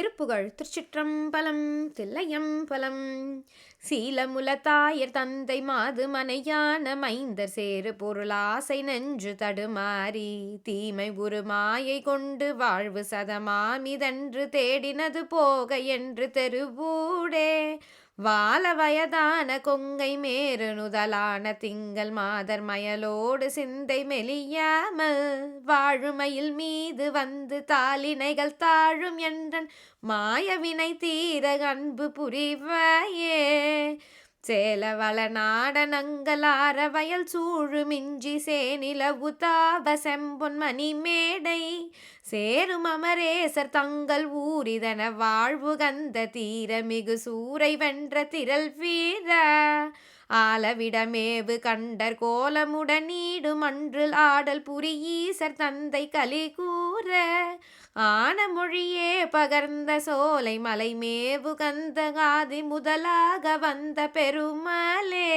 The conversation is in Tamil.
திருப்புகழ் திருச்சிற்றம்பலம் தில்லையம்பலம். சீலமுலத்தாயர் தந்தை மாது மனையான மைந்தர் சேரு பொருளாசை நெஞ்சு தடுமாறி தீமை ஒரு மாயை கொண்டு வாழ்வு சதமாமிதன்று தேடினது போக என்று தெருவூடே. வால வயதான கொங்கை மேருணுதலான திங்கள் மாதர் மயலோடு சிந்தை மெலியாமல் வாழுமையில் மீது வந்து தாளினைகள் தாழும் என்றன் மாயவினை தீர அன்பு புரிவாயே. சேலவள நாடனங்களார வயல் சூழு மிஞ்சி சேனில தாவ செம்பொன் மணி மேடை சேரும் அமரேசர் தங்கள் ஊரிதன வாழ்வு கந்த தீர மிகு சூரை வென்ற திரள் வீர ஆலவிடமேவு கண்டர் கோலமுடனீடும் அன்று ஆடல் புரியீசர் தந்தை கலி கூற சோலை மலை மேவு கந்த காதி முதலாக வந்த பெருமலே